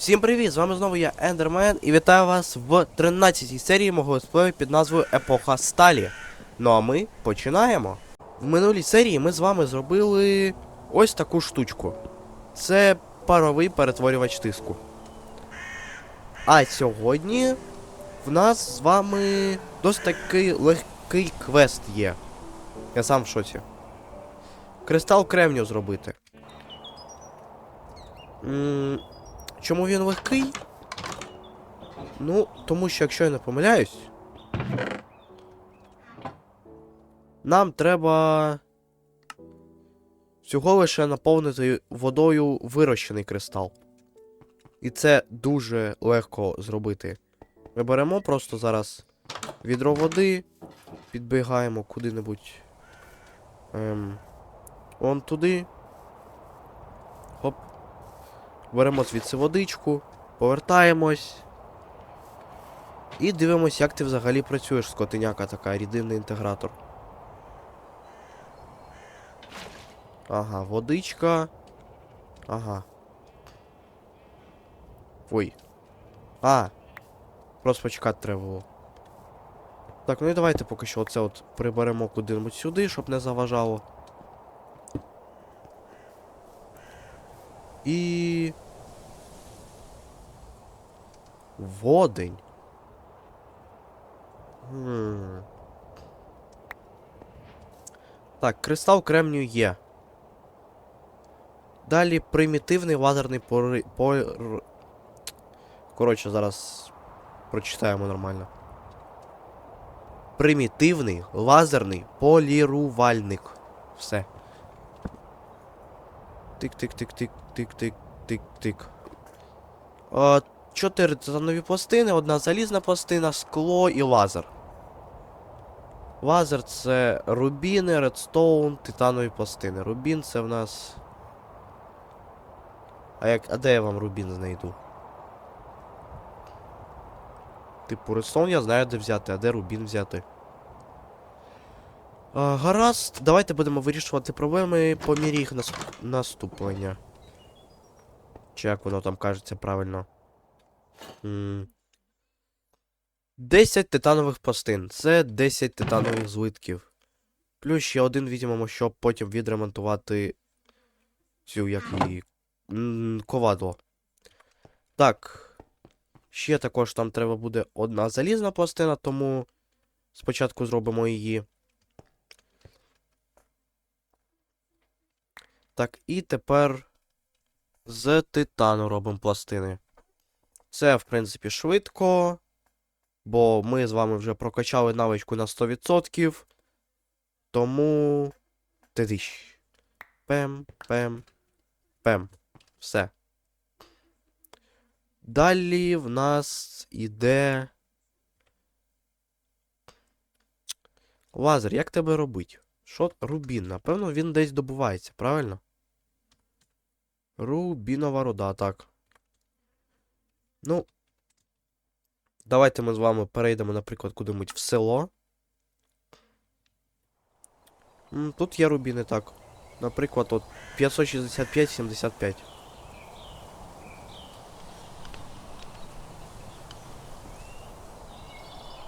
Всім привіт! З вами знову я Ендермен і вітаю вас в 13-й серії мого летсплею під назвою Епоха Сталі. Ну а ми починаємо. В минулій серії ми з вами зробили ось таку штучку. Це паровий перетворювач тиску. А сьогодні в нас з вами досить такий легкий квест є. Я сам в шоці. Кристал кремню зробити. М, Чому він легкий? Ну, тому що, якщо я не помиляюсь, нам треба всього лише наповнити водою вирощений кристал. І це дуже легко зробити. Ми беремо просто зараз відро води, підбігаємо куди-небудь. Ем, он туди. Беремо звідси водичку, повертаємось. І дивимось, як ти взагалі працюєш, скотиняка така, рідинний інтегратор. Ага, водичка. Ага. Ой. А. Просто почекати треба було. Так, ну і давайте поки що оце от приберемо куди-небудь сюди, щоб не заважало. І. Водень. Хм. Так, кристал кремнію є. Далі примітивний лазерний пори... пор... Коротше, зараз прочитаємо нормально. Примітивний лазерний полірувальник. Все. Тик-тик-тик-тик-тик-тик-тик-тик. Е, Чотири титанові пластини, одна залізна пластина, скло і лазер. Лазер це рубіни, редстоун, титанові пластини. Рубін це в нас. А як. А де я вам рубін знайду? Типу, редстоун я знаю, де взяти, а де рубін взяти. А, гаразд, давайте будемо вирішувати проблеми по мірі їх нас... наступлення. Чи як воно там кажеться правильно? М. 10 титанових пластин. Це 10 титанових злитків. Плюс ще один візьмемо, щоб потім відремонтувати цю як її. м, Ковадло. Так. Ще також там треба буде одна залізна пластина, тому спочатку зробимо її. Так, і тепер з титану робимо пластини. Це, в принципі, швидко. Бо ми з вами вже прокачали навичку на 100%. Тому. Тидищ. Пем, пем, пем. Все. Далі в нас іде. Лазер, як тебе робить? Що? Рубін. Напевно, він десь добувається, правильно? Рубінова руда, так. Ну. Давайте ми з вами перейдемо, наприклад, куди-небудь в село. Тут є рубіни, так. Наприклад, от 565-75.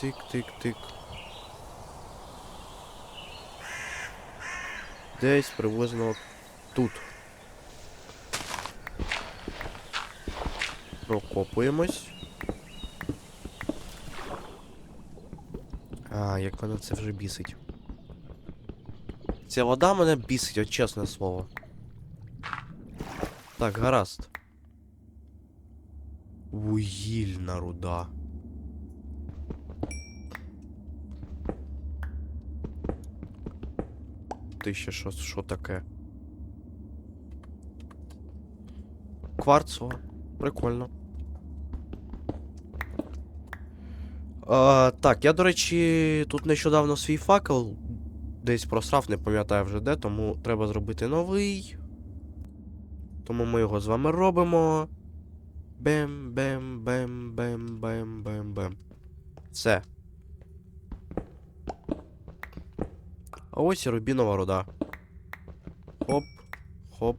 Тик-тик-тик. Десь приблизно тут. Прокопуємось. А, як мене це вже бісить. Ця вода мене бісить, от чесне слово. Так, гаразд. Вугільна руда. Ти ще що, що таке? Кварцова. Прикольно. А, так, я, до речі, тут нещодавно свій факел десь просрав, не пам'ятаю вже де, тому треба зробити новий. Тому ми його з вами робимо. Бем, бем, бем, бем, бем, бем, бем. Все. А ось і рубінова руда. Хоп, хоп.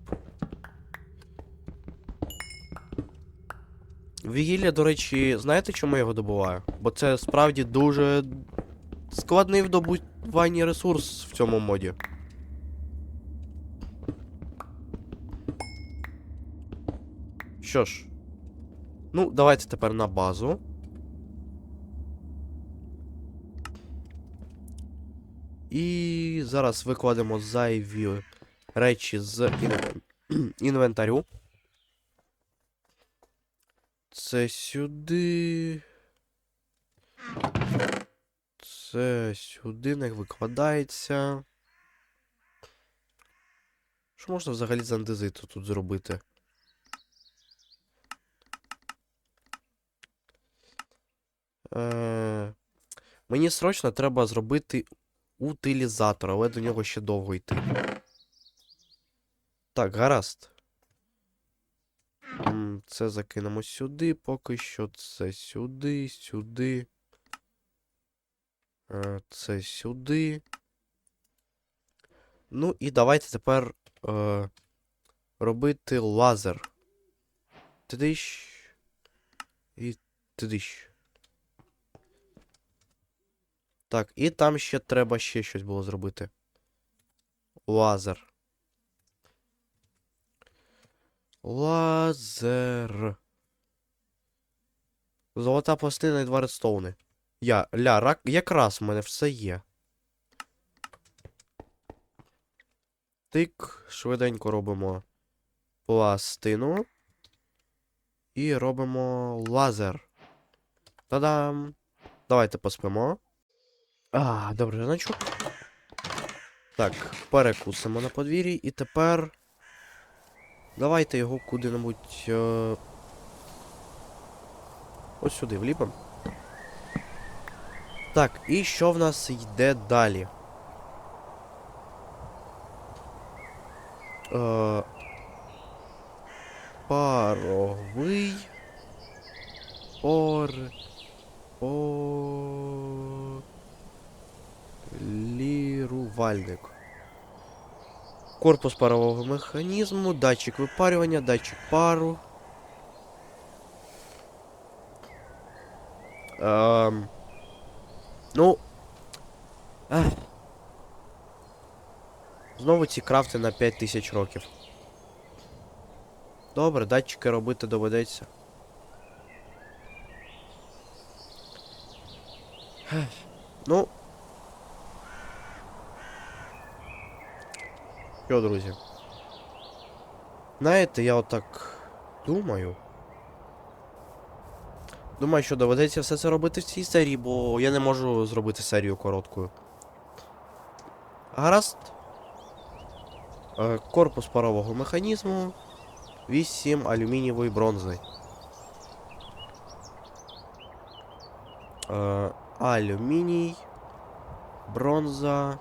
Вігілля, до речі, знаєте, чому я його добуваю? Бо це справді дуже складний в ресурс в цьому моді. Що ж. Ну, давайте тепер на базу. І зараз викладемо зайві речі з інвентарю. Це сюди. Це сюди не викладається. Що можна взагалі з андезиту тут зробити? Е, мені срочно треба зробити утилізатор, але до нього ще довго йти. Так, гаразд. Це закинемо сюди, поки що це сюди, сюди. Е, Це сюди. Ну і давайте тепер е, робити лазер. Тидиш. І тидиш. Так, і там ще треба ще щось було зробити. Лазер. Лазер. Золота пластина і два редстоуни. Я, ля, рак, якраз в мене все є. Тик, швиденько робимо пластину. І робимо лазер. Та-дам! Давайте поспимо. А, добре, раночок. Так, перекусимо на подвір'ї і тепер. Давайте його куди-небудь. Е... Ось сюди вліпимо. Так, і що в нас йде далі? Е... Паровий. Пор. По. Лірувальник. Корпус парового механізму, датчик випарювання, датчик пару. Ем... Ну. Ех. Знову ці крафти на 5000 років. Добре, датчики робити доведеться. Ех. Ну. Що, друзі? Знаєте, я отак думаю. Думаю, що доведеться все це робити в цій серії, бо я не можу зробити серію короткою. Гаразд. Е, Корпус парового механізму. 8 алюмінієвої бронзи. Е, Алюміній. Бронза.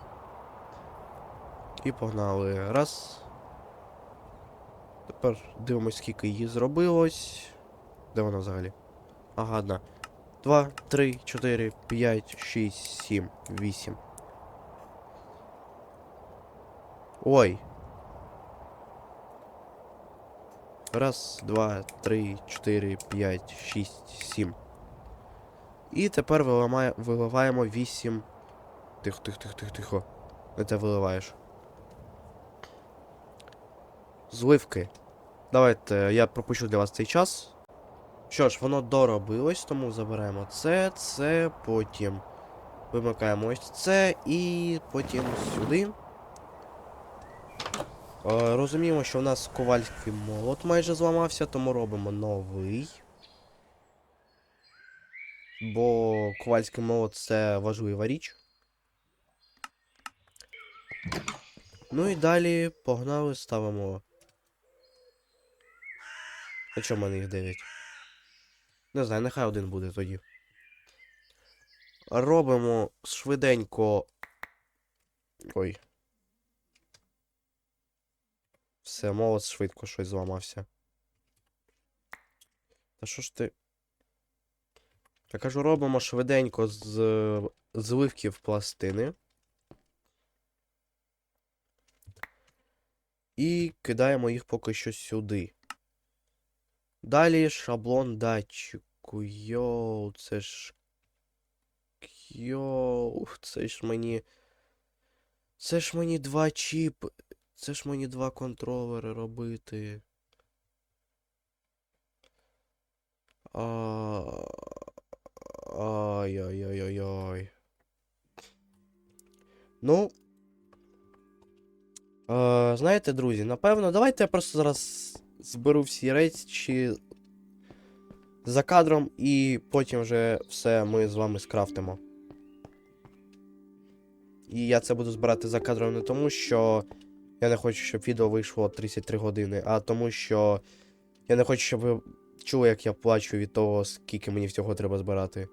І погнали. Раз. Тепер дивимось, скільки її зробилось. Де вона взагалі? Ага, одна. Два, три, чотири, п'ять, шість, сім, вісім. Ой. Раз, два, три, чотири, п'ять, шість, сім. І тепер виламає, виливаємо вісім. Тихо, тихо, тихо, тихо, тихо. Не те виливаєш. Зливки. Давайте я пропущу для вас цей час. Що ж, воно доробилось, тому заберемо це, це, потім вимикаємо ось це і потім сюди. Е, розуміємо, що у нас ковальський молот майже зламався, тому робимо новий. Бо ковальський молот це важлива річ. Ну і далі погнали, ставимо. А чому в мене їх 9? Не знаю, нехай один буде тоді. Робимо швиденько. Ой. Все, молот швидко щось зламався. Та що ж ти. Я кажу, робимо швиденько з зливків пластини. І кидаємо їх поки що сюди. Далі шаблон датчику. Йоу, це ж. Йоу, це ж мені. Це ж мені два чіпи. Це ж мені два контролери робити. Ай-яй-яй-яй-яй. Ну. Е, знаєте, друзі, напевно, давайте я просто зараз зберу всі речі за кадром і потім вже все ми з вами скрафтимо. І я це буду збирати за кадром не тому, що я не хочу, щоб відео вийшло 33 години, а тому, що я не хочу, щоб ви чули, як я плачу від того, скільки мені всього треба збирати.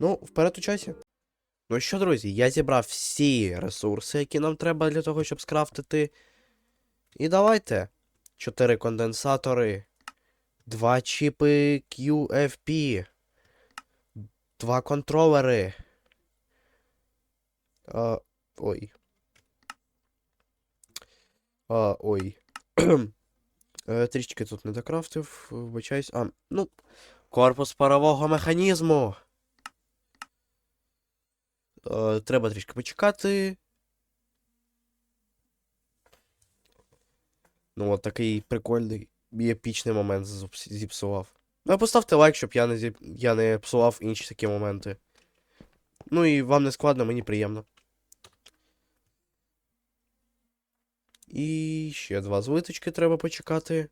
Ну, вперед у часі. Ну що, друзі, я зібрав всі ресурси, які нам треба для того, щоб скрафтити. І давайте. 4 конденсатори, 2 чіпи QFP, 2 контролери. А, ой. А, ой. Е, Трішки тут не докрафтив, вибачаюсь. А, ну. Корпус парового механізму. Е, треба трішки почекати. Ну, от такий прикольний і епічний момент зіпсував. Ну, а поставте лайк, щоб я не, зіп... я не псував інші такі моменти. Ну і вам не складно, мені приємно. І ще два злиточки треба почекати.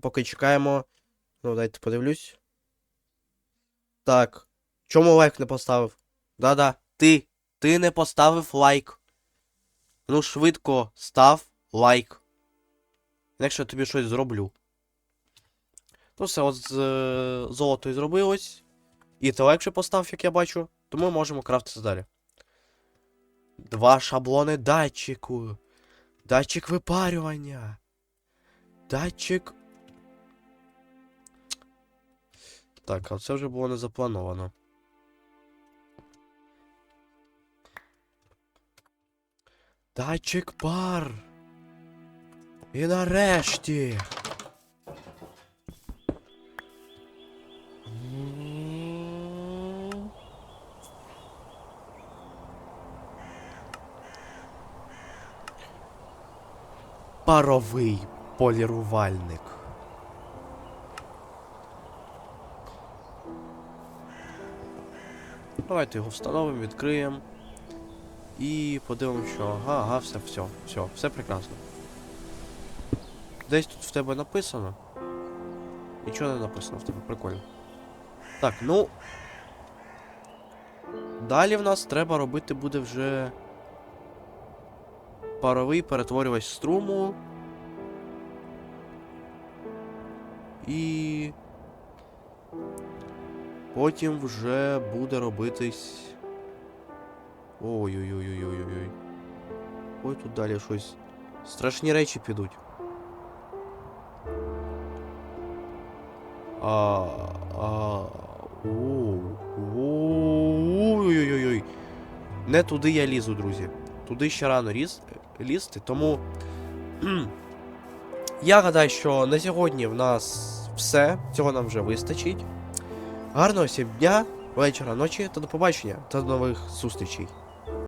Поки чекаємо. Ну, дайте подивлюсь. Так. Чому лайк не поставив? Да-да, ти. Ти не поставив лайк. Ну, швидко став лайк. Інакше я тобі щось зроблю. Ну все, от з е, зробилось. І ти лайк ще постав, як я бачу. Тому можемо крафтити далі. Два шаблони датчику. Датчик випарювання. Датчик. Так, а це вже було не заплановано. Датчик пар. І нарешті. Паровий полірувальник. Давайте його встановимо, відкриємо. І подивимося, що ага, ага, все, все, все, все прекрасно. Десь тут в тебе написано. Нічого не написано в тебе, прикольно. Так, ну. Далі в нас треба робити буде вже. Паровий перетворювач струму. І. Потім вже буде робитись. Ой-ой-ой-ой-ой-ой. Ой, тут далі щось. Страшні речі підуть. А. А. Ой-ой-ой. Не туди я лізу, друзі. Туди ще рано різ... лізти, тому. Я гадаю, що на сьогодні в нас все. Цього нам вже вистачить. Гарного всім дня, вечора, ночі та до побачення та до нових зустрічей.